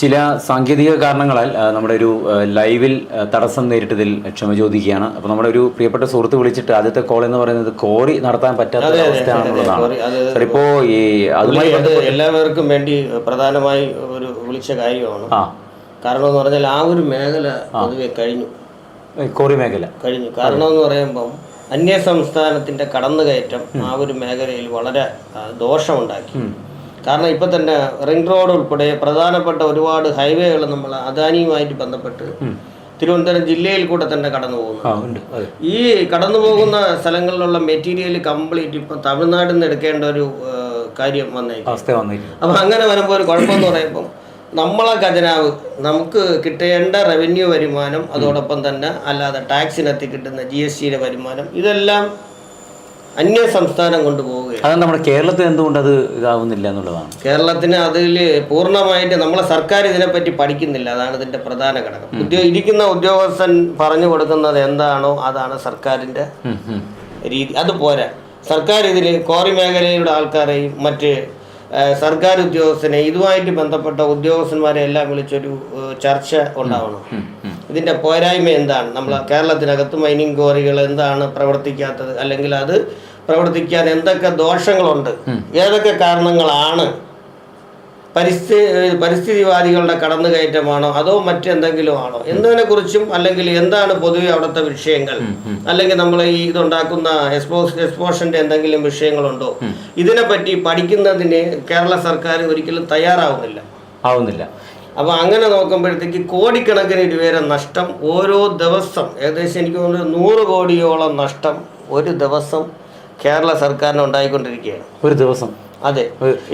ചില സാങ്കേതിക കാരണങ്ങളാൽ നമ്മുടെ ഒരു ലൈവിൽ തടസ്സം നേരിട്ടതിൽ ക്ഷമ ചോദിക്കുകയാണ്. അപ്പോൾ നമ്മുടെ ഒരു പ്രിയപ്പെട്ട സുഹൃത്ത് വിളിച്ചിട്ട് ആദ്യത്തെ കോൾ എന്ന് പറയുന്നത് കോറി നടത്താൻ പറ്റാത്ത അവസ്ഥയാണെന്നുള്ളതാണ് സാർ ഇപ്പോൾ ഈ അതുമായി അത് എല്ലാവർക്കും വേണ്ടി പ്രധാനമായി ഒരു വിളിച്ച കാര്യമാണ്. കാരണം എന്ന് പറഞ്ഞാൽ ആ ഒരു മേഖല പൊതുവെ കഴിഞ്ഞു. കോറി മേഖല. കഴിഞ്ഞു. കാരണം എന്ന് പറയുമ്പം അന്യ സംസ്ഥാനത്തിന്റെ കടന്നുകയറ്റം ആ ഒരു മേഖലയിൽ വളരെ ദോഷമുണ്ടാക്കി. കാരണം ഇപ്പൊ തന്നെ റിംഗ് റോഡ് ഉൾപ്പെടെ പ്രധാനപ്പെട്ട ഒരുപാട് ഹൈവേകൾ നമ്മൾ അദാനിയുമായിട്ട് ബന്ധപ്പെട്ട് തിരുവനന്തപുരം ജില്ലയിൽ കൂടെ തന്നെ കടന്നു പോകുന്നു. ഈ കടന്നു പോകുന്ന സ്ഥലങ്ങളിലുള്ള മെറ്റീരിയൽ കംപ്ലീറ്റ് ഇപ്പം തമിഴ്നാട്ടിൽ നിന്ന് എടുക്കേണ്ട ഒരു കാര്യം വന്നേക്കും. അപ്പം അങ്ങനെ വരുമ്പോൾ ഒരു കുഴപ്പമെന്ന് പറയുമ്പോൾ നമ്മളെ ഖജനാവ് നമുക്ക് കിട്ടേണ്ട റവന്യൂ വരുമാനം അതോടൊപ്പം തന്നെ അല്ലാതെ ടാക്സിനകത്ത് കിട്ടുന്ന ജി എസ് ടിയുടെ വരുമാനം ഇതെല്ലാം അന്യ സംസ്ഥാനം കൊണ്ടുപോവുകയാണ്. അത് നമ്മുടെ കേരളത്തിൽ എന്തുകൊണ്ട് അത് ഇതാവുന്നില്ല എന്നുള്ളതാണ്. കേരളത്തിന് അതിൽ പൂർണമായിട്ട് നമ്മളെ സർക്കാർ ഇതിനെപ്പറ്റി പഠിക്കുന്നില്ല. അതാണ് ഇതിന്റെ പ്രധാന ഘടകം. ഉദ്യോ ഇരിക്കുന്ന ഉദ്യോഗസ്ഥൻ പറഞ്ഞു കൊടുക്കുന്നത് എന്താണോ അതാണ് സർക്കാരിന്റെ. രീതി. അത് പോരാ. സർക്കാർ ഇതിൽ കോറി മേഖലയുടെ ആൾക്കാരെയും മറ്റ് സർക്കാർ ഉദ്യോഗസ്ഥനെ ഇതുമായിട്ട് ബന്ധപ്പെട്ട ഉദ്യോഗസ്ഥന്മാരെ എല്ലാം വിളിച്ചൊരു ചർച്ച ഉണ്ടാവണം. ഇതിന്റെ പോരായ്മ എന്താണ്? നമ്മൾ കേരളത്തിനകത്ത് മൈനിങ് കോറികൾ എന്താണ് പ്രവർത്തിക്കാത്തത്? അല്ലെങ്കിൽ അത് പ്രവർത്തിക്കാൻ എന്തൊക്കെ ദോഷങ്ങളുണ്ട്? ഏതൊക്കെ കാരണങ്ങളാണ്? പരിസ്ഥിതി പരിസ്ഥിതിവാദികളുടെ കടന്നുകയറ്റമാണോ? അതോ മറ്റെന്തെങ്കിലും ആണോ എന്നതിനെ കുറിച്ചും അല്ലെങ്കിൽ എന്താണ് പൊതുവെ അവിടുത്തെ വിഷയങ്ങൾ? അല്ലെങ്കിൽ നമ്മൾ ഈ ഇതുണ്ടാക്കുന്ന എക്സ്പോ എക്സ്പോഷന്റെ എന്തെങ്കിലും വിഷയങ്ങളുണ്ടോ? ഇതിനെപ്പറ്റി പഠിക്കുന്നതിന് കേരള സർക്കാർ ഒരിക്കലും തയ്യാറാവുന്നില്ല. ആവുന്നില്ല. അപ്പോൾ അങ്ങനെ നോക്കുമ്പോഴത്തേക്ക് കോടിക്കണക്കിന് രൂപയുടെ നഷ്ടം ഓരോ ദിവസം ഏകദേശം എനിക്ക് തോന്നുന്നു നൂറ് കോടിയോളം നഷ്ടം ഒരു ദിവസം കേരള സർക്കാരിന് ഉണ്ടായിക്കൊണ്ടിരിക്കുകയാണ്. ഒരു ദിവസം. അതെ.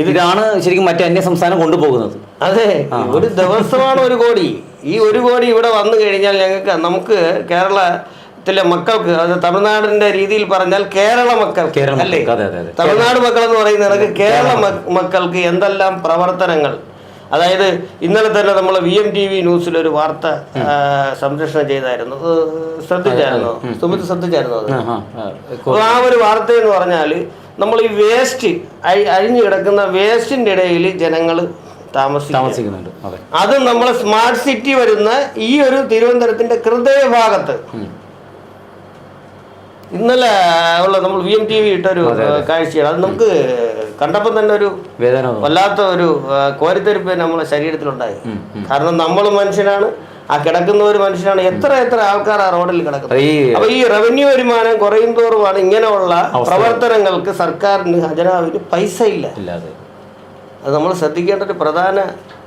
ഇതാണ് ശരിക്കും മറ്റേ അന്യ സംസ്ഥാനം കൊണ്ടുപോകുന്നത്. അതെ. ഒരു ദിവസമാണ് ഒരു കോടി. ഈ ഒരു കോടി ഇവിടെ വന്നു കഴിഞ്ഞാൽ ഞങ്ങൾക്ക് നമുക്ക് കേരളത്തിലെ മക്കൾക്ക് അത് തമിഴ്നാടിന്റെ രീതിയിൽ പറഞ്ഞാൽ കേരള മക്കൾ കേരള അല്ലേ. തമിഴ്നാട് മക്കൾ എന്ന് പറയുന്ന കണക്ക് കേരള മക്കൾക്ക് എന്തെല്ലാം പ്രവർത്തനങ്ങൾ അതായത് ഇന്നലെ തന്നെ നമ്മൾ വി എം ടി വി ന്യൂസിൽ ഒരു വാർത്ത സംരക്ഷണം ചെയ്തായിരുന്നു. ശ്രദ്ധിച്ചായിരുന്നു? സുമിത് ശ്രദ്ധിച്ചായിരുന്നു അത്? ആ, ഒരു വാർത്ത എന്ന് പറഞ്ഞാൽ നമ്മൾ ഈ വേസ്റ്റ് അഴിഞ്ഞു കിടക്കുന്ന വേസ്റ്റിന്റെ ഇടയിൽ ജനങ്ങൾ താമസിക്കുന്നുണ്ട് അതെ. അത് നമ്മൾ സ്മാർട്ട് സിറ്റി വരുന്ന ഈ ഒരു തിരുവനന്തപുരത്തിന്റെ ഹൃദയഭാഗത്ത്. ഇന്നലെ ഉള്ള നമ്മൾ വി എം ടി വി ഇട്ടൊരു കാഴ്ചയാണ്. അത് നമുക്ക് കണ്ടപ്പോൾ തന്നെ ഒരു വേദന. വല്ലാത്ത ഒരു കോരിത്തെരിപ്പ് നമ്മളെ ശരീരത്തിലുണ്ടായി. കാരണം നമ്മൾ മനുഷ്യനാണ് ആ കിടക്കുന്ന ഒരു മനുഷ്യനാണ് എത്ര എത്ര ആൾക്കാർ ആ റോഡിൽ കിടക്കുന്നത്? അപ്പൊ ഈ റവന്യൂ വരുമാനം കുറയും തോറുമാണ് ഇങ്ങനെയുള്ള പ്രവർത്തനങ്ങൾക്ക് സർക്കാരിന് ഖജനാവിന് പൈസ ഇല്ല അത് നമ്മൾ ശ്രദ്ധിക്കേണ്ട ഒരു പ്രധാന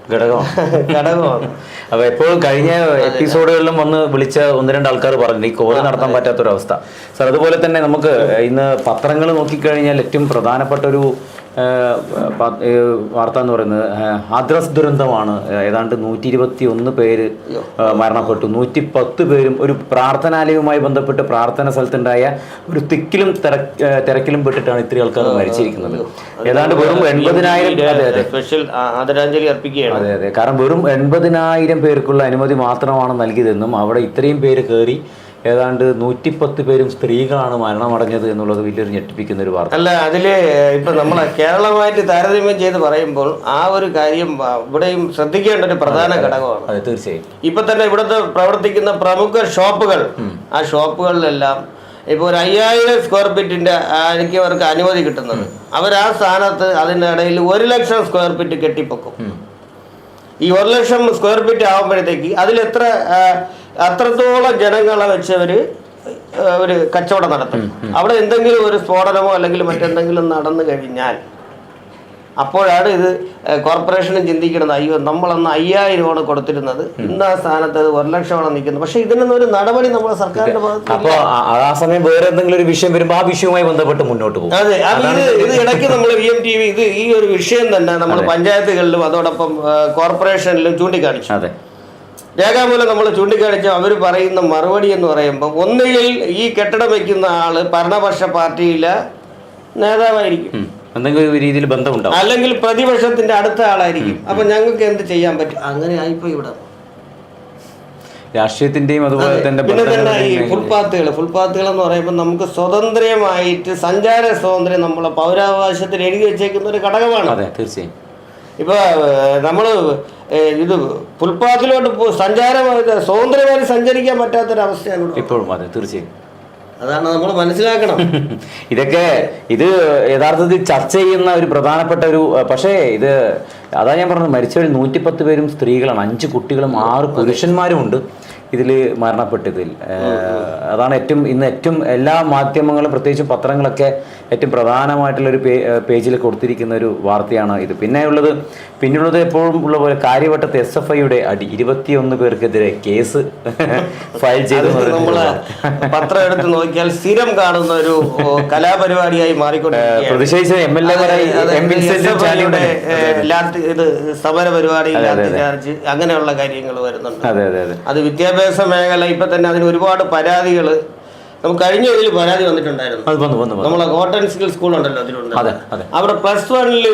ഘടകമാണ്. ഘടകമാണ്. അപ്പൊ എപ്പോഴും കഴിഞ്ഞ എപ്പിസോഡുകളിലും വന്ന് വിളിച്ച ഒന്ന് രണ്ട് ആൾക്കാർ പറഞ്ഞു ഈ കോറി നടത്താൻ പറ്റാത്തൊരവസ്ഥ. സർ അതുപോലെ തന്നെ നമുക്ക് ഇന്ന് പത്രങ്ങൾ നോക്കിക്കഴിഞ്ഞാൽ ഏറ്റവും പ്രധാനപ്പെട്ട ഒരു വാർത്ത എന്ന് പറയുന്നത് ഹാദ്രസ് ദുരന്തമാണ്. ഏതാണ്ട് നൂറ്റി ഇരുപത്തി ഒന്ന് പേര് മരണപ്പെട്ടു. നൂറ്റി പത്ത് പേരും ഒരു പ്രാർത്ഥനാലയവുമായി ബന്ധപ്പെട്ട് പ്രാർത്ഥന സ്ഥലത്തുണ്ടായ ഒരു തിക്കിലും തിരക്കിലും പെട്ടിട്ടാണ് ഇത്രയും ആൾക്കാർ മരിച്ചിരിക്കുന്നത്. ഏതാണ്ട് വെറും എൺപതിനായിരം സ്പെഷ്യൽ ആദരാഞ്ജലി അർപ്പിക്കുകയാണ്. അതെ അതെ. കാരണം വെറും എൺപതിനായിരം പേർക്കുള്ള അനുമതി മാത്രമാണ് നൽകിയതെന്നും അവിടെ ഇത്രയും പേര് കയറി ഏതാണ്ട് നൂറ്റിപ്പത്ത് പേരും സ്ത്രീകളാണ് മരണമടഞ്ഞത് എന്നുള്ളത് വലിയൊരു ഞെട്ടിപ്പിക്കുന്ന ഒരു വാർത്ത. അല്ല അതിൽ ഇപ്പം നമ്മൾ കേരളമായിട്ട് താരതമ്യം ചെയ്ത് പറയുമ്പോൾ ആ ഒരു കാര്യം ഇവിടെയും ശ്രദ്ധിക്കേണ്ട ഒരു പ്രധാന ഘടകമാണ്. അതെ തീർച്ചയായും. ഇപ്പൊ തന്നെ ഇവിടുത്തെ പ്രവർത്തിക്കുന്ന പ്രമുഖ ഷോപ്പുകൾ ആ ഷോപ്പുകളിലെല്ലാം ഇപ്പൊ ഒരു അയ്യായിരം സ്ക്വയർ ഫീറ്റിന്റെ എനിക്ക് അവർക്ക് അനുമതി കിട്ടുന്നത്. അവർ ആ സ്ഥാനത്ത് അതിന്റെ ഇടയിൽ ഒരു ലക്ഷം സ്ക്വയർ ഫീറ്റ് കെട്ടിപ്പൊക്കും. ഈ ഒരു ലക്ഷം സ്ക്വയർ ഫീറ്റ് ആകുമ്പോഴത്തേക്ക് ആ, അത്രത്തോളം ജനങ്ങളെ വെച്ച് ഒരു കച്ചവടം നടത്തും. അവിടെ എന്തെങ്കിലും ഒരു സ്ഫോടനമോ അല്ലെങ്കിൽ മറ്റെന്തെങ്കിലും നടന്നു കഴിഞ്ഞാൽ അപ്പോഴാണ് ഇത് കോർപ്പറേഷനും ചിന്തിക്കുന്നത് അയ്യോ നമ്മളന്ന് അയ്യായിരമാണ് കൊടുത്തിരുന്നത്. ഇന്ന് ആ സ്ഥാനത്ത് അത് ഒരു ലക്ഷമാണ് നിൽക്കുന്നത്. പക്ഷെ ഇതിനൊന്നും ഒരു നടപടി നമ്മുടെ സർക്കാരിന്റെ ഭാഗത്ത് അപ്പൊ ആ സമയം വേറെ എന്തെങ്കിലും ഒരു വിഷയം വരുമ്പോൾ ആ വിഷയവുമായി ബന്ധപ്പെട്ട് മുന്നോട്ട് പോകും. അതെ അത് ഇത് ഇത് ഇടയ്ക്ക് നമ്മൾ വി എം ടി വി ഇത് ഈ ഒരു വിഷയം തന്നെ നമ്മൾ പഞ്ചായത്തുകളിലും അതോടൊപ്പം കോർപ്പറേഷനിലും ചൂണ്ടിക്കാണിച്ചു. അതെ. രേഖാമൂലം നമ്മൾ ചൂണ്ടിക്കാണിച്ച അവർ പറയുന്ന മറുപടി എന്ന് പറയുമ്പോൾ ഒന്നുകിൽ ഈ കെട്ടിടം വയ്ക്കുന്ന ആൾ ഭരണപക്ഷ പാർട്ടിയിലെ നേതാവായിരിക്കും. എന്തെങ്കിലും രീതിയിൽ അല്ലെങ്കിൽ പ്രതിപക്ഷത്തിന്റെ അടുത്ത ആളായിരിക്കും. അപ്പൊ ഞങ്ങൾക്ക് എന്ത് ചെയ്യാൻ പറ്റും? അങ്ങനെ ആയിപ്പോ ഇവിടെ. രാഷ്ട്രീയത്തിന്റെയും അതുപോലെ തന്നെ പിന്നെ തന്നെ ഈ ഫുട്പാത്തുകൾ ഫുട്പാത്തുകൾ എന്ന് പറയുമ്പോൾ നമുക്ക് സ്വതന്ത്രമായിട്ട് സഞ്ചാര സ്വാതന്ത്ര്യം നമ്മളെ പൗരാവകാശത്തിൽ എഴുതി വെച്ചേക്കുന്ന ഒരു ഘടകമാണ്. അതെ തീർച്ചയായും. ഇപ്പൊ നമ്മൾ ഇത് ഫുട്പാത്തിലോട്ട് സഞ്ചാരം സ്വതന്ത്രമായി സഞ്ചരിക്കാൻ പറ്റാത്തൊരവസ്ഥയാണ്. ഇപ്പോഴും അതെ തീർച്ചയായും അതാണ് നമ്മൾ മനസ്സിലാക്കണം ഇതൊക്കെ ഇത് യഥാർത്ഥത്തിൽ ചർച്ച ചെയ്യുന്ന ഒരു പ്രധാനപ്പെട്ട ഒരു പക്ഷേ ഇത് അതാ ഞാൻ പറഞ്ഞത് മരിച്ചവരിൽ നൂറ്റിപ്പത്ത് പേരും സ്ത്രീകളാണ്. അഞ്ച് കുട്ടികളും ആറ് പുരുഷന്മാരും ഉണ്ട് ഇതിൽ മരണപ്പെട്ടതിൽ അതാണ് ഏറ്റവും ഇന്ന് ഏറ്റവും എല്ലാ മാധ്യമങ്ങളും പ്രത്യേകിച്ച് പത്രങ്ങളൊക്കെ ഏറ്റവും പ്രധാനമായിട്ടുള്ളൊരു പേ പേജിൽ കൊടുത്തിരിക്കുന്ന ഒരു വാർത്തയാണ് ഇത്. പിന്നെ ഉള്ളത് പിന്നുള്ളത് എപ്പോഴും ഉള്ള പോലെ കാര്യവട്ടത്ത് എസ് എഫ് ഐയുടെ അടി ഇരുപത്തിയൊന്ന് പേർക്കെതിരെ കേസ് ഫയൽ ചെയ്തു നമ്മൾ പത്രം എടുത്ത് നോക്കിയാൽ സ്ഥിരം കാണുന്ന ഒരു കലാപരിപാടിയായി മാറിക്കൊണ്ട് പ്രതിഷേധിച്ച എം എൽ എം ഇത് സമര പരിപാടി അതെ, അതെ, ലാത്തി അതെ. ചാർജ് അങ്ങനെയുള്ള കാര്യങ്ങൾ വരുന്നുണ്ട്. അതെ വിദ്യാഭ്യാസ മേഖല ഇപ്പൊ തന്നെ അതിന് ഒരുപാട് പരാതികൾ നമുക്ക് കഴിഞ്ഞ ഇതിൽ പരാതി വന്നിട്ടുണ്ടായിരുന്നു. നമ്മളെ കോട്ടൺ സ്കിൽ സ്കൂൾ ഉണ്ടല്ലോ അതിലുണ്ട്. അതെ അതെ. അവിടെ പ്ലസ് വണ്ണിൽ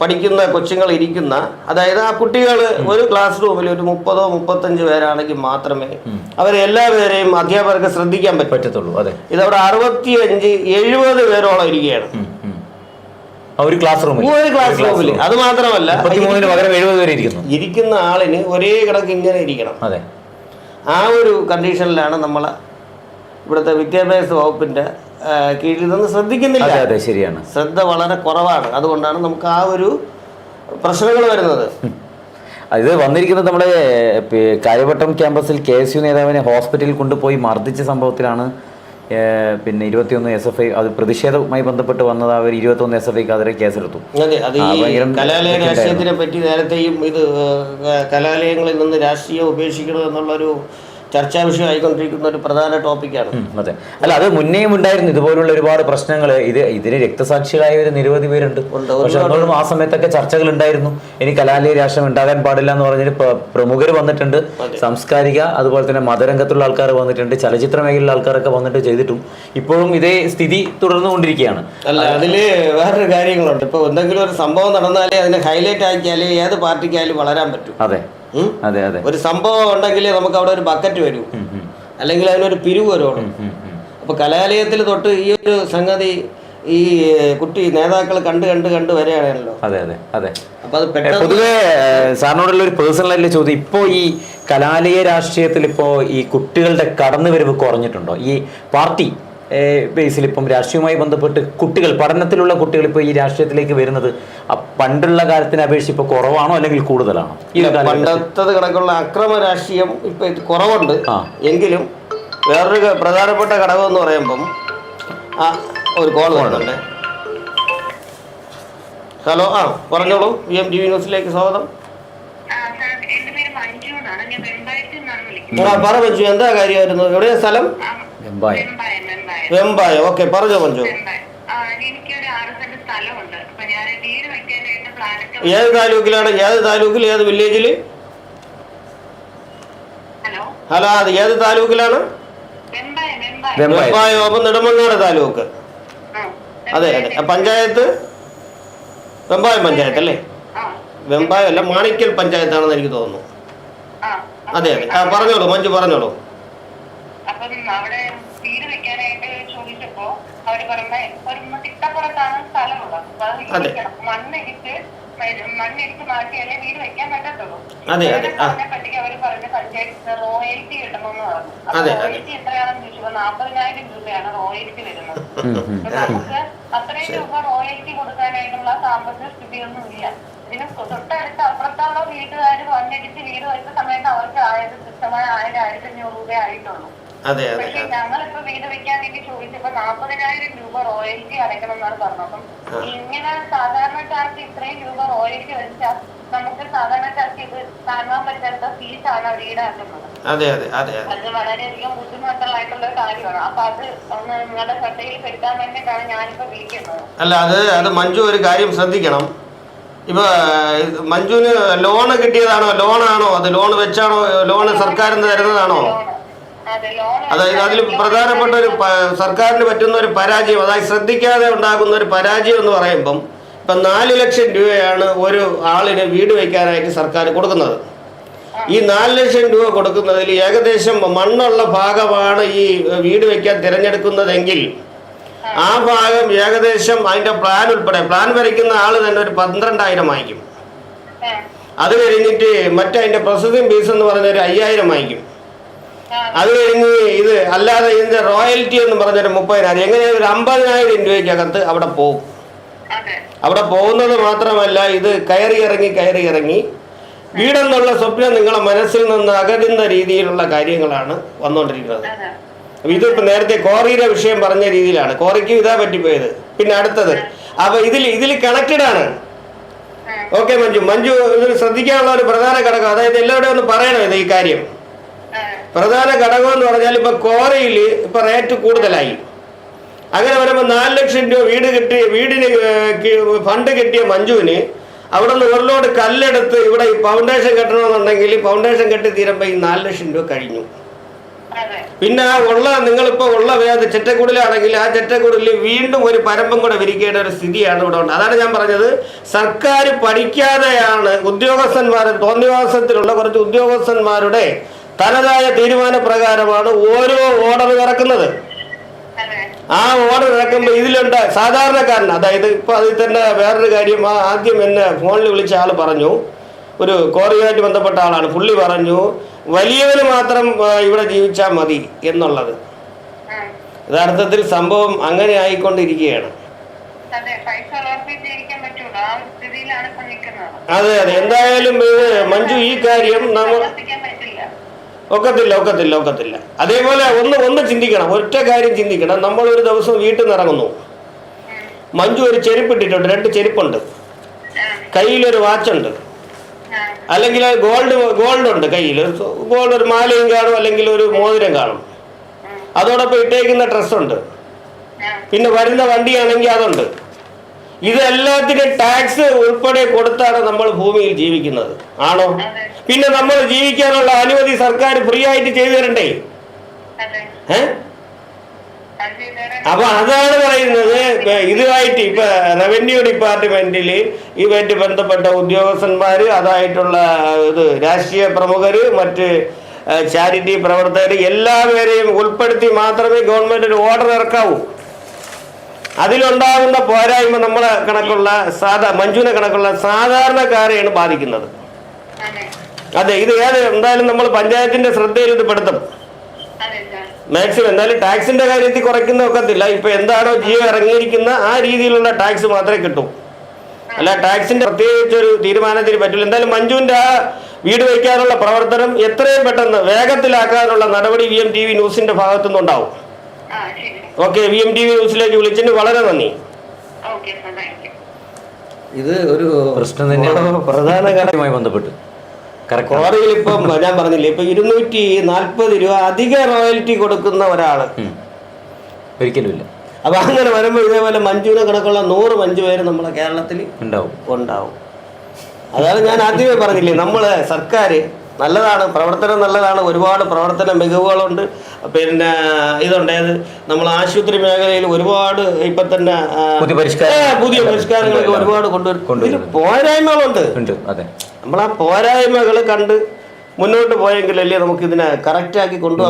പഠിക്കുന്ന കൊച്ചുങ്ങൾ ഇരിക്കുന്ന അതായത് ആ കുട്ടികൾ ഒരു ക്ലാസ് റൂമിൽ ഒരു മുപ്പതോ മുപ്പത്തഞ്ച് പേരാണെങ്കിൽ മാത്രമേ അവരെ എല്ലാവരെയും അധ്യാപകർക്ക് ശ്രദ്ധിക്കാൻ പറ്റൂ. പറ്റത്തുള്ളൂ ഇതവിടെ അറുപത്തി അഞ്ച് എഴുപത് പേരോളം ഇരിക്കുകയാണ്. ഒരു ക്ലാസ് റൂമിൽ ഒരു ക്ലാസ് റൂമിൽ അത് മാത്രമല്ല മുപ്പത്തിമൂന്നിന് പകരം എഴുപത് പേര് ഇരിക്കുന്നു. ഇരിക്കുന്ന ആളിന് ഒരേ കണക്ക് ഇങ്ങനെ ഇരിക്കണം. അതെ. ആ ഒരു കണ്ടീഷനിലാണ് നമ്മൾ ഇവിടുത്തെ വിദ്യാഭ്യാസ വകുപ്പിന്റെ കീഴിൽ നിന്ന് ശ്രദ്ധിക്കുന്നില്ല. അതെ ശരിയാണ്. ശ്രദ്ധ വളരെ കുറവാണ്. അതുകൊണ്ടാണ് നമുക്ക് ആ ഒരു പ്രശ്നങ്ങൾ വരുന്നത്. ഇത് വന്നിരിക്കുന്നത് നമ്മുടെ കാര്യവട്ടം ക്യാമ്പസിൽ കെ എസ് യു നേതാവിനെ ഹോസ്പിറ്റലിൽ കൊണ്ടുപോയി മർദ്ദിച്ച സംഭവത്തിലാണ് പിന്നെ ഇരുപത്തിയൊന്ന് എസ് എഫ് ഐ അത് പ്രതിഷേധവുമായി ബന്ധപ്പെട്ട് വന്നത് അവർ ഇരുപത്തൊന്ന് എസ് എഫ് ഐക്ക് അതിരെ കേസെടുത്തു. കലാലയ രാഷ്ട്രീയത്തിനെ പറ്റി നേരത്തെയും ഇത് കലാലയങ്ങളിൽ നിന്ന് രാഷ്ട്രീയം ഉപേക്ഷിക്കണം എന്നുള്ളൊരു ചർച്ചാ വിഷയമായിക്കൊണ്ടിരിക്കുന്ന ഒരു പ്രധാന ടോപ്പിക്കാണ്. അതെ. അല്ല അത് മുന്നേയും ഉണ്ടായിരുന്നു. ഇതുപോലുള്ള ഒരുപാട് പ്രശ്നങ്ങൾ. ഇത് ഇതിന് രക്തസാക്ഷികളായ ഒരു നിരവധി പേരുണ്ട്. പക്ഷെ ആ സമയത്തൊക്കെ ചർച്ചകൾ ഉണ്ടായിരുന്നു. ഇനി കലാലയ രാഷ്ട്രം ഉണ്ടാകാൻ പാടില്ല എന്ന് പറഞ്ഞിട്ട് പ്രമുഖർ വന്നിട്ടുണ്ട്. സാംസ്കാരിക അതുപോലെ തന്നെ മതരംഗത്തുള്ള ആൾക്കാർ വന്നിട്ടുണ്ട്. ചലച്ചിത്ര മേഖലയിലുള്ള ആൾക്കാരൊക്കെ വന്നിട്ട് ചെയ്തിട്ടും ഇപ്പോഴും ഇതേ സ്ഥിതി തുടർന്നുകൊണ്ടിരിക്കുകയാണ്. അല്ല അതിൽ വേറൊരു കാര്യങ്ങളുണ്ട്. ഇപ്പൊ എന്തെങ്കിലും ഒരു സംഭവം നടന്നാലേ അതിനെ ഹൈലൈറ്റ് ആക്കിയാലേ ഏത് പാർട്ടിക്കായാലും വളരാൻ പറ്റും. അതെ? അതെ അതെ. ഒരു സംഭവം ഉണ്ടെങ്കിൽ നമുക്ക് അവിടെ ഒരു ബക്കറ്റ് വരും. അല്ലെങ്കിൽ അതിനൊരു പിരിവ് വരുള്ളൂ. ഉം. അപ്പൊ കലാലയത്തിൽ തൊട്ട് ഈ ഒരു സംഗതി ഈ കുട്ടി നേതാക്കൾ കണ്ട് കണ്ട് കണ്ട് വരികയാണല്ലോ. അതെ അതെ അതെ. അപ്പൊ അത് പെട്ടെന്ന് പൊതുവെ സാറിനോടുള്ള ഒരു പേഴ്സണൽ ആയിട്ടുള്ള ചോദ്യം. ഇപ്പോ ഈ കലാലയ രാഷ്ട്രീയത്തിൽ ഇപ്പോ ഈ കുട്ടികളുടെ കടന്നുവരവ് കുറഞ്ഞിട്ടുണ്ടോ? ഈ പാർട്ടി ബേസിൽ ഇപ്പം രാഷ്ട്രീയവുമായി ബന്ധപ്പെട്ട് കുട്ടികൾ പഠനത്തിലുള്ള കുട്ടികൾ ഇപ്പോൾ ഈ രാഷ്ട്രീയത്തിലേക്ക് വരുന്നത് പണ്ടുള്ള കാലത്തിനെ അപേക്ഷിച്ച് ഇപ്പോൾ കുറവാണോ അല്ലെങ്കിൽ കൂടുതലാണോ? ഈ പണ്ടത്തത് കണക്കുള്ള അക്രമ രാഷ്ട്രീയം ഇപ്പൊ കുറവുണ്ട്. എങ്കിലും വേറൊരു പ്രധാനപ്പെട്ട ഘടകം എന്ന് പറയുമ്പം ആ ഒരു കോൾ വരുന്നുണ്ട്. ഹലോ ആ പറഞ്ഞോളൂ. വി എം ടി വി ന്യൂസിലേക്ക് സ്വാഗതം. ആ, പറ മഞ്ജു എന്താ കാര്യമായിരുന്നു? എവിടെയാ സ്ഥലം? വെമ്പായം വെമ്പായം ഓക്കെ പറഞ്ഞോ പഞ്ചു ഏത് താലൂക്കിലാണ്? ഏത് താലൂക്കിൽ ഏത് വില്ലേജിൽ ഹലോ? ഹലോ അത് ഏത് താലൂക്കിലാണ്? വെമ്പായം അപ്പം നെടുമങ്ങാട് താലൂക്ക്. അതെ അതെ. പഞ്ചായത്ത്? വെമ്പായം പഞ്ചായത്ത് അല്ലേ? വെമ്പായ അല്ല മാണിക്കൽ പഞ്ചായത്താണെന്ന് എനിക്ക് തോന്നുന്നു. അതെ അതെ. ആ പറഞ്ഞോളൂ മഞ്ജു പറഞ്ഞോളൂ. അപ്പം അവിടെ വീട് വെക്കാനായിട്ട് ചോദിച്ചപ്പോ അവർ പറഞ്ഞ ഒരു തിട്ടപ്പുറത്താണ് സ്ഥലമുള്ളത്. അപ്പൊ അത്. ഇടിക്കണം. മണ്ണിടിച്ച് മണ്ണിടിച്ച് മാറ്റിയാലേ വീട് വെക്കാൻ പറ്റത്തുള്ളൂ. പറ്റി അവർ പറഞ്ഞ പഞ്ചായത്ത് റോയൽറ്റി കിട്ടണമെന്ന് പറഞ്ഞു. അപ്പൊ അതെ, അതെ. റോയൽറ്റി എത്രയാണെന്ന് ചോദിച്ചപ്പോ നാപ്പതിനായിരം രൂപയാണ് റോയൽറ്റി വരുന്നത്. നമുക്ക് അത്രയും രൂപ റോയൽറ്റി കൊടുക്കാനായിട്ടുള്ള സാമ്പത്തിക സ്ഥിതിയൊന്നും ഇല്ല. ഇതിന് തൊട്ടടുത്ത അപ്പുറത്തുള്ള വീട്ടുകാർ മണ്ണിടിച്ച് വീട് വെച്ച സമയത്ത് അവർക്ക് ആയത് കൃത്യമായ ആയിരം ആയിരത്തി അഞ്ഞൂറ് രൂപ ആയിട്ടുള്ളൂ. അതെ അതെ പക്ഷെ ഞങ്ങളിപ്പോ വീട് വെക്കാൻ വേണ്ടി ചോദിച്ചപ്പോ നാപ്പതിനായിരം രൂപ റോയൽറ്റി അടയ്ക്കണം എന്നാണ് പറഞ്ഞത്. അപ്പം ഇങ്ങനെ സാധാരണക്കാർക്ക് ഇത്രയും രൂപ റോയൽറ്റി വെച്ചാൽ നമുക്ക് സാധാരണക്കാർക്ക് ഇത് താങ്ങാൻ പറ്റാത്ത ഫീസാണ് അവർ ഈടാക്കുന്നത്. അതെ അതെ അതെ അതെ. വളരെയധികം ബുദ്ധിമുട്ടുള്ളതായിട്ടുള്ള കാര്യമാണ്. അപ്പൊ അത് ഒന്ന് നിങ്ങളുടെ ശ്രദ്ധയിൽ പെടുത്താൻ വേണ്ടിയിട്ടാണ് ഞാനിപ്പോ വിളിക്കുന്നത്. അല്ല അത് അത് മഞ്ജു ഒരു കാര്യം ശ്രദ്ധിക്കണം. ഇപ്പൊ മഞ്ജുവിന് ലോണ് കിട്ടിയതാണോ ലോണാണോ അത് ലോൺ വെച്ചാണോ ലോണ് സർക്കാരിന് തരുന്നതാണോ? അതായത് അതിൽ പ്രധാനപ്പെട്ട ഒരു സർക്കാരിന് പറ്റുന്ന ഒരു പരാജയം അതായത് ശ്രദ്ധിക്കാതെ ഉണ്ടാകുന്ന ഒരു പരാജയം എന്ന് പറയുമ്പം ഇപ്പം നാല് ലക്ഷം രൂപയാണ് ഒരു ആളിന് വീട് വയ്ക്കാനായിട്ട് സർക്കാർ കൊടുക്കുന്നത്. ഈ നാല് ലക്ഷം രൂപ കൊടുക്കുന്നതിൽ ഏകദേശം മണ്ണുള്ള ഭാഗമാണ് ഈ വീട് വയ്ക്കാൻ തിരഞ്ഞെടുക്കുന്നതെങ്കിൽ ആ ഭാഗം ഏകദേശം അതിന്റെ പ്ലാൻ ഉൾപ്പെടെ പ്ലാൻ വരയ്ക്കുന്ന ആൾ തന്നെ ഒരു പന്ത്രണ്ടായിരം വാങ്ങിക്കും അത് കഴിഞ്ഞിട്ട് മറ്റതിന്റെ പ്രോസസ്സിംഗ് ഫീസ് എന്ന് പറഞ്ഞ ഒരു അയ്യായിരം വാങ്ങിക്കും അത് കഴിഞ്ഞ് ഇത് അല്ലാതെ ഇതിന്റെ റോയൽറ്റി എന്ന് പറഞ്ഞൊരു മുപ്പതിനായിരം എങ്ങനെ ഒരു അമ്പതിനായിരം രൂപയ്ക്കകത്ത് അവിടെ പോകും. അവിടെ പോകുന്നത് മാത്രമല്ല ഇത് കയറി ഇറങ്ങി കയറി ഇറങ്ങി വീടെന്നുള്ള സ്വപ്നം നിങ്ങളെ മനസ്സിൽ നിന്ന് അകരുന്ന രീതിയിലുള്ള കാര്യങ്ങളാണ് വന്നുകൊണ്ടിരിക്കുന്നത്. അതെ. ഇത് ഇതിപ്പോ നേരത്തെ കോറിയുടെ വിഷയം പറഞ്ഞ രീതിയിലാണ്. കോറിക്ക് ഇതാ പറ്റിപ്പോയത്. പിന്നെ അടുത്തത് അപ്പൊ ഇതിൽ ഇതിൽ കണക്റ്റഡ് ആണ്. ഓക്കെ മഞ്ജു. മഞ്ജു ഇതിൽ ശ്രദ്ധിക്കാനുള്ള ഒരു പ്രധാന ഘടകം അതായത് എല്ലാവരുടെയും ഒന്ന് പറയണം ഇത് ഈ കാര്യം. പ്രധാന ഘടകം എന്ന് പറഞ്ഞാൽ ഇപ്പൊ കോറയിൽ ഇപ്പൊ റേറ്റ് കൂടുതലായി. അങ്ങനെ വരുമ്പോൾ നാല് ലക്ഷം രൂപ വീട് കിട്ടി വീടിന് ഫണ്ട് കിട്ടിയ മഞ്ജുവിന് അവിടെ നിന്ന് ഒരു ലോഡ് കല്ലെടുത്ത് ഇവിടെ ഈ ഫൗണ്ടേഷൻ കെട്ടണമെന്നുണ്ടെങ്കിൽ ഫൗണ്ടേഷൻ കെട്ടി തീരുമ്പോൾ ഈ നാല് ലക്ഷം രൂപ കഴിഞ്ഞു. പിന്നെ ആ ഉള്ള നിങ്ങളിപ്പോൾ ഉള്ള വേദ ചെറ്റക്കുടിലാണെങ്കിൽ ആ ചെറ്റക്കുടിൽ വീണ്ടും ഒരു പരമ്പം കൂടെ വിരിക്കേണ്ട ഒരു സ്ഥിതിയാണ് ഇവിടെ ഉണ്ട്. അതാണ് ഞാൻ പറഞ്ഞത്. സർക്കാർ പഠിക്കാതെയാണ് ഉദ്യോഗസ്ഥന്മാർ തോന്നിവാസത്തിലുള്ള കുറച്ച് ഉദ്യോഗസ്ഥന്മാരുടെ തനതായ തീരുമാന പ്രകാരമാണ് ഓരോ ഓർഡർ ഇറക്കുന്നത്. ആ ഓർഡർ ഇറക്കുമ്പോൾ ഇതിലുണ്ട് സാധാരണക്കാരൻ. അതായത് ഇപ്പോൾ അതിൽ തന്നെ വേറൊരു കാര്യം ആ ആദ്യം എന്നെ ഫോണിൽ വിളിച്ച ആൾ പറഞ്ഞു. ഒരു കോറിയുമായിട്ട് ബന്ധപ്പെട്ട ആളാണ്. പുള്ളി പറഞ്ഞു വലിയവന് മാത്രം ഇവിടെ ജീവിച്ചാൽ മതി എന്നുള്ളത്. യഥാർത്ഥത്തിൽ സംഭവം അങ്ങനെ ആയിക്കൊണ്ടിരിക്കുകയാണ്. അതെ ഇപ്പൊ അതെ എന്തായാലും മഞ്ജു ഈ കാര്യം നമ്മൾ ഒക്കത്തില്ല ഒക്കത്തില്ല ഒക്കത്തില്ല. അതേപോലെ ഒന്ന് ഒന്ന് ചിന്തിക്കണം ഒറ്റ കാര്യം ചിന്തിക്കണം. നമ്മൾ ഒരു ദിവസം വീട്ടിൽ നിന്ന് ഇറങ്ങുന്നു. മഞ്ജു ഒരു ചെരുപ്പ് ഇട്ടിട്ടുണ്ട് രണ്ട് ചെരുപ്പുണ്ട്. കയ്യിലൊരു വാച്ചുണ്ട്. അല്ലെങ്കിൽ ഗോൾഡ് ഗോൾഡ് ഉണ്ട് കയ്യിൽ. ഗോൾഡ് ഒരു മാലയും കാണും അല്ലെങ്കിൽ ഒരു മോതിരം കാണും. അതോടൊപ്പം ഇട്ടേക്കുന്ന ഡ്രസ്സുണ്ട്. പിന്നെ വരുന്ന വണ്ടിയാണെങ്കിൽ അതുണ്ട്. ഇതെല്ലാത്തിനും ടാക്സ് ഉൾപ്പെടെ കൊടുത്താണ് നമ്മൾ ഭൂമിയിൽ ജീവിക്കുന്നത്. ആണോ? പിന്നെ നമ്മൾ ജീവിക്കാനുള്ള അനുമതി സർക്കാർ ഫ്രീ ആയിട്ട് ചെയ്തു തരണ്ടേ? ഏ? അപ്പൊ അതാണ് പറയുന്നത്. ഇതുമായിട്ട് ഇപ്പൊ റവന്യൂ ഡിപ്പാർട്ട്മെന്റിൽ ഇതുമായിട്ട് ബന്ധപ്പെട്ട ഉദ്യോഗസ്ഥന്മാര് അതായിട്ടുള്ള ഇത് രാഷ്ട്രീയ പ്രമുഖര് മറ്റ് ചാരിറ്റി പ്രവർത്തകർ എല്ലാവരെയും ഉൾപ്പെടുത്തി മാത്രമേ ഗവൺമെന്റ് ഒരു ഓർഡർ ഇറക്കാവൂ. അതിലുണ്ടാകുന്ന പോരായ്മ നമ്മളെ കണക്കുള്ള സാധാ മഞ്ജുവിനെ കണക്കുള്ള സാധാരണക്കാരെയാണ് ബാധിക്കുന്നത്. അതെ. ഇത് ഏത് എന്തായാലും നമ്മൾ പഞ്ചായത്തിന്റെ ശ്രദ്ധയിൽ ഇത് പെടുത്തും. മാക്സിമം എന്തായാലും ടാക്സിന്റെ കാര്യത്തിൽ കുറയ്ക്കുന്ന ഒക്കത്തില്ല. ഇപ്പൊ എന്താണോ ജിയോ ഇറങ്ങിയിരിക്കുന്ന ആ രീതിയിലുള്ള ടാക്സ് മാത്രമേ കിട്ടൂ. അല്ല ടാക്സിന്റെ പ്രത്യേകിച്ച് ഒരു തീരുമാനത്തിന് പറ്റില്ല. എന്തായാലും മഞ്ജുവിന്റെ ആ വീട് വയ്ക്കാനുള്ള പ്രവർത്തനം എത്രയും പെട്ടെന്ന് വേഗത്തിലാക്കാനുള്ള നടപടി വി എം ടി വി ന്യൂസിന്റെ ഭാഗത്തുനിന്നുണ്ടാവും. Okay V M T V ന്യൂസിലേക്ക് വിളിച്ചതിന് വളരെ നന്ദി. ഓക്കെ സാർ താങ്ക് ഇത് ഒരു പ്രശ്നം തന്നെയാണ്. പ്രധാന കാര്യമായി ബന്ധപ്പെട്ട്. കോടതിയിൽ ഇപ്പം ഞാൻ പറഞ്ഞില്ലേ ഇപ്പൊ ഇരുന്നൂറ്റി നാൽപ്പത് രൂപ അധിക റോയൽറ്റി കൊടുക്കുന്ന ഒരാൾ. ഒരിക്കലുമില്ല അപ്പൊ അങ്ങനെ വരുമ്പോൾ ഇതേപോലെ മഞ്ജുവിനെ കണക്കുള്ള നൂറ് മഞ്ജു പേര് നമ്മളെ കേരളത്തിൽ ഉണ്ടാവും. ഉണ്ടാവും. അതാണ് ഞാൻ ആദ്യമേ പറഞ്ഞില്ലേ നമ്മൾ സർക്കാർ നല്ലതാണ് പ്രവർത്തനം നല്ലതാണ് ഒരുപാട് പ്രവർത്തന മികവുകളുണ്ട്. പിന്നെ ഇതുണ്ട് ഏത് നമ്മൾ ആശുപത്രി മേഖലയിൽ ഒരുപാട് ഇപ്പൊ തന്നെ പുതിയ പരിഷ്കാരങ്ങളൊക്കെ ഒരുപാട് കൊണ്ടുവരും പോരായ്മകളുണ്ട്. നമ്മൾ ആ പോരായ്മകൾ കണ്ട് മുന്നോട്ട് പോയെങ്കിലല്ലേ നമുക്ക് ഇതിനെ കറക്റ്റാക്കി കൊണ്ടുപോകാൻ